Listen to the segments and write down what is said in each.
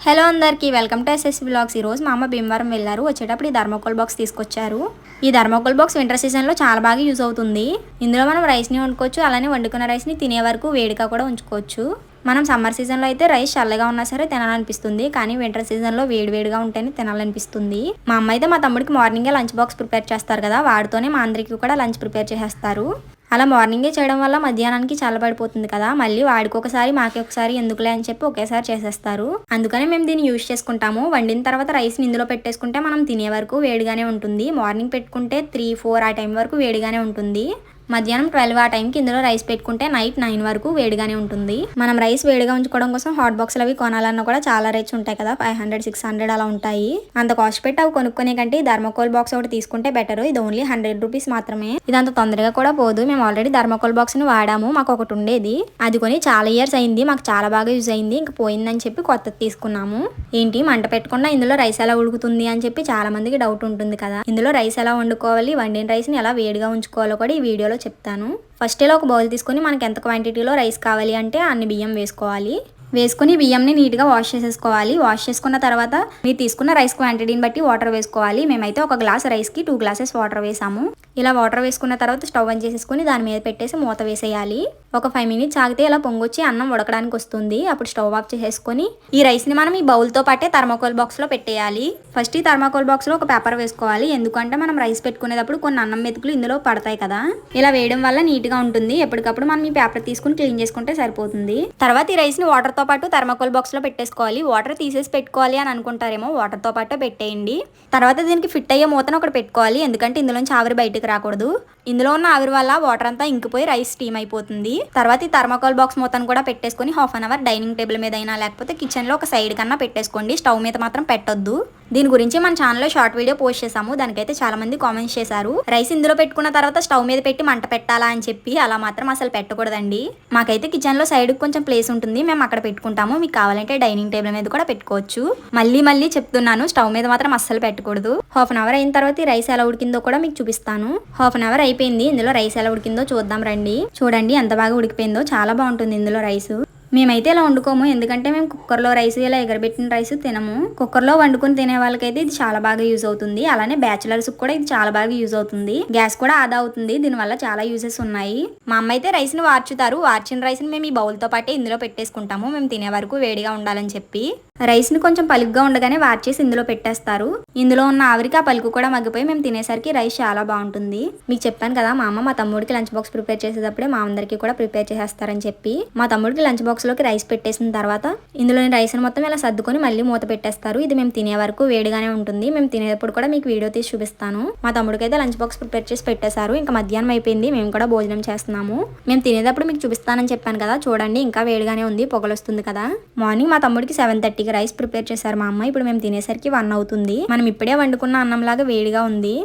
Hello అందరికీ welcome to SS blogs ఈరోజు మా అమ్మ భీమవరం వెళ్ళారు. వచ్చేటప్పుడు ఈ ధర్మకోల్ బాక్స్ తీసుకొచ్చారు. ఈ ధర్మకోల్ బాక్స్ వింటర్ సీజన్లో చాలా బాగా యూజ్ అవుతుంది. ఇందులో మనం రైస్ని వండుకోవచ్చు అలానే వండుకున్న రైస్ని తినే వరకు వేడిగా కూడా ఉంచుకోవచ్చు. మనం సమ్మర్ సీజన్లో అయితే రైస్ చల్లగా ఉన్నా సరే తినాలనిపిస్తుంది కానీ వింటర్ సీజన్లో వేడివేడిగా ఉంటేనే తినాలనిపిస్తుంది. మా అమ్మ అయితే మా తమ్ముడికి మార్నింగే లంచ్ బాక్స్ ప్రిపేర్ చేస్తారు కదా వాడితోనే మా అందరికీ కూడా లంచ్ ప్రిపేర్ చేసేస్తారు. అలా మార్నింగే చేయడం వల్ల మధ్యాహ్నానికి చల్లబడిపోతుంది కదా. మళ్ళీ వాడికి ఒకసారి మాకి ఒకసారి ఎందుకులే అని చెప్పి ఒకేసారి చేసేస్తారు. అందుకనే మేము దీన్ని యూజ్ చేసుకుంటాము. వండిన తర్వాత రైస్ని ఇందులో పెట్టేసుకుంటే మనం తినే వరకు వేడిగానే ఉంటుంది. మార్నింగ్ పెట్టుకుంటే త్రీ ఫోర్ ఆ టైం వరకు వేడిగానే ఉంటుంది. మధ్యాహ్నం ట్వెల్వ్ ఆ టైంకి ఇందులో రైస్ పెట్టుకుంటే నైట్ నైన్ వరకు వేడిగానే ఉంటుంది. మనం రైస్ వేడిగా ఉంచుకోవడం కోసం హాట్ బాక్స్లు అవి కొనాలన్నా కూడా చాలా రేట్స్ ఉంటాయి కదా ఫైవ్ హండ్రెడ్ సిక్స్ హండ్రెడ్ అలా ఉంటాయి. అంత కాస్ట్ పెట్టి అవి కొనుక్కునే కంటే ధర్మకోల్ బాక్స్ ఒకటి తీసుకుంటే బెటర్ ఇది ఓన్లీ హండ్రెడ్ రూపీస్ మాత్రమే. ఇదంత తొందరగా కూడా పోదు. మేము ఆల్రెడీ ధర్మకోల్ బాక్స్ని వాడాము. మాకు ఒకటి ఉండేది. అది కొని చాలా ఇయర్స్ అయింది. మాకు చాలా బాగా యూజ్ అయింది. ఇంకా పోయిందని చెప్పి కొత్తది తీసుకున్నాము. ఏంటి? మంట పెట్టకుండా ఇందులో రైస్ ఎలా ఉడుకుతుంది అని చెప్పి చాలా మందికి డౌట్ ఉంటుంది కదా. ఇందులో రైస్ ఎలా వండుకోవాలి? వండిన రైస్ని ఎలా వేడిగా ఉంచుకోవాలో కూడా ఈ వీడియోలో చెప్తాను. ఫస్ట్ ఇలా ఒక బౌల్ తీసుకొని మనకి ఎంత క్వాంటిటీలో రైస్ కావాలి అంటే అన్ని బియ్యం వేసుకోవాలి. వేసుకుని బియ్యంని నీట్గా వాష్ చేసేసుకోవాలి. వాష్ చేసుకున్న తర్వాత మీరు తీసుకున్న రైస్ క్వాంటిటీని బట్టి వాటర్ వేసుకోవాలి. మేమైతే ఒక గ్లాస్ రైస్కి టూ గ్లాసెస్ వాటర్ వేసాము. ఇలా వాటర్ వేసుకున్న తర్వాత స్టవ్ ఆన్ చేసేసుకుని దాని మీద పెట్టేసి మూత వేసేయాలి. ఒక ఫైవ్ మినిట్స్ ఆగితే ఇలా పొంగొచ్చి అన్నం ఉడకడానికి వస్తుంది. అప్పుడు స్టవ్ ఆఫ్ చేసేసుకొని ఈ రైస్ని మనం ఈ బౌల్తో పాటే థర్మాకోల్ బాక్స్లో పెట్టేయాలి. ఫస్ట్ ఈ థర్మాకోల్ బాక్స్లో ఒక పేపర్ వేసుకోవాలి. ఎందుకంటే మనం రైస్ పెట్టుకునేటప్పుడు కొన్ని అన్నం మెతుకులు ఇందులో పడతాయి కదా. ఇలా వేయడం వల్ల నీట్గా ఉంటుంది. ఎప్పటికప్పుడు మనం ఈ పేపర్ తీసుకుని క్లీన్ చేసుకుంటే సరిపోతుంది. తర్వాత ఈ రైస్ని వాటర్ వాటర్తో పాటు థర్మాకోల్ బాక్స్లో పెట్టేసుకోవాలి. వాటర్ తీసేసి పెట్టుకోవాలి అని అనుకుంటారేమో వాటర్తో పాటు పెట్టేయండి. తర్వాత దీనికి ఫిట్ అయ్యే మూతను ఒకటి పెట్టుకోవాలి. ఎందుకంటే ఇందులోంచి ఆవిరి బయటకు రాకూడదు. ఇందులో ఉన్న ఆవిరి వల్ల వాటర్ అంతా ఇంకిపోయి రైస్ స్టీమ్ అయిపోతుంది. తర్వాత ఈ థర్మాకోల్ బాక్స్ మూతను కూడా పెట్టేసుకొని half an hour dining table మీద అయినా లేకపోతే కిచెన్లో ఒక సైడ్ కన్నా పెట్టేసుకోండి. స్టవ్ మీద మాత్రం పెట్టొద్దు. దీని గురించి మన ఛానల్లో షార్ట్ వీడియో పోస్ట్ చేసాము దానికైతే చాలా మంది కామెంట్స్ చేశారు. రైస్ ఇందులో పెట్టుకున్న తర్వాత స్టవ్ మీద పెట్టి మంట పెట్టాలా అని చెప్పి అలా మాత్రం అసలు పెట్టకూడదండి. మాకైతే కిచెన్లో సైడ్ కొంచెం ప్లేస్ ఉంటుంది. మేము అక్కడ పెట్టుకుంటాము. మీకు కావాలంటే డైనింగ్ టేబుల్ మీద కూడా పెట్టుకోవచ్చు. మళ్ళీ మళ్ళీ చెప్తున్నాను స్టవ్ మీద మాత్రం అస్సలు పెట్టకూడదు. హాఫ్ అన్ అవర్ అయిన తర్వాత ఈ రైస్ ఎలా ఉడికిందో కూడా మీకు చూపిస్తాను. హాఫ్ అన్ అవర్ అయిపోయింది. ఇందులో రైస్ ఎలా ఉడికిందో చూద్దాం రండి. చూడండి ఎంత బాగా ఉడికిపోయిందో. చాలా బాగుంటుంది ఇందులో రైస్ మేమైతే ఇలా వండుకోము? ఎందుకంటే మేము కుక్కర్లో రైస్ ఇలా ఎగరబెట్టిన రైస్ తినము. కుక్కర్లో వండుకొని తినే వాళ్ళకైతే ఇది చాలా బాగా యూజ్ అవుతుంది. అలానే బ్యాచులర్స్ కూడా ఇది చాలా బాగా యూజ్ అవుతుంది. గ్యాస్ కూడా ఆదా అవుతుంది. దీనివల్ల చాలా యూజెస్ ఉన్నాయి. మా అమ్మ అయితే రైస్ను వార్చుతారు. వార్చిన రైస్ని మేము ఈ బౌల్తో పాటే ఇందులో పెట్టేసుకుంటాము. మేము తినే వరకు వేడిగా ఉండాలని చెప్పి. రైస్ని కొంచెం పలుకుగా ఉండగానే వార్చేసి ఇందులో పెట్టేస్తారు. ఇందులో ఉన్న ఆవిరికి ఆ పలుకు కూడా మగ్గిపోయి మేము తినేసరికి రైస్ చాలా బాగుంటుంది. మీకు చెప్పాను కదా మా అమ్మ మా తమ్ముడికి లంచ్ బాక్స్ ప్రిపేర్ చేసేటప్పుడే మా అందరికీ కూడా ప్రిపేర్ చేసేస్తారని చెప్పి. మా తమ్ముడికి లంచ్ బాక్స్ లోకి రైస్ పెట్టేసిన తర్వాత ఇందులోని రైస్ మొత్తం ఇలా సర్దుకొని మళ్ళీ మూత పెట్టేస్తారు. ఇది మేము తినే వరకు వేడిగానే ఉంటుంది. మేము తినేటప్పుడు కూడా మీకు వీడియో తీసి చూపిస్తాను. మా తమ్ముడికైతే లంచ్ బాక్స్ ప్రిపేర్ చేసి పెట్టేశారు. ఇంకా మధ్యాహ్నం అయిపోయింది. మేము కూడా భోజనం చేస్తున్నాము. మేము తినేటప్పుడు మీకు చూపిస్తానని చెప్పాను కదా. చూడండి ఇంకా వేడిగానే ఉంది. పొగలు వస్తుంది కదా. మార్నింగ్ మా తమ్ముడికి సెవెన్ థర్టీకి రైస్ ప్రిపేర్ చేశారు మా అమ్మ. ఇప్పుడు మేము తినేసరికి వన్ అవుతుంది. మనం ఇప్పుడే వండుకున్న అన్నంలాగా వేడిగా ఉంది.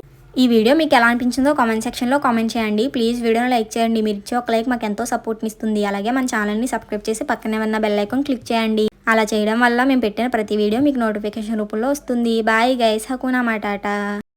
ఈ వీడియో మీకు ఎలా అనిపించిందో కామెంట్ సెక్షన్లో కామెంట్ చేయండి. ప్లీజ్ వీడియోని లైక్ చేయండి. మీరు ఇచ్చే ఒక లైక్ మాకు ఎంతో సపోర్ట్ని ఇస్తుంది. అలాగే మన ఛానల్ని సబ్స్క్రైబ్ చేసి పక్కనే ఉన్న బెల్ ఐకాన్ క్లిక్ చేయండి. అలా చేయడం వల్ల మేము పెట్టిన ప్రతి వీడియో మీకు నోటిఫికేషన్ రూపంలో వస్తుంది. Bye guys హకునా మాటాటా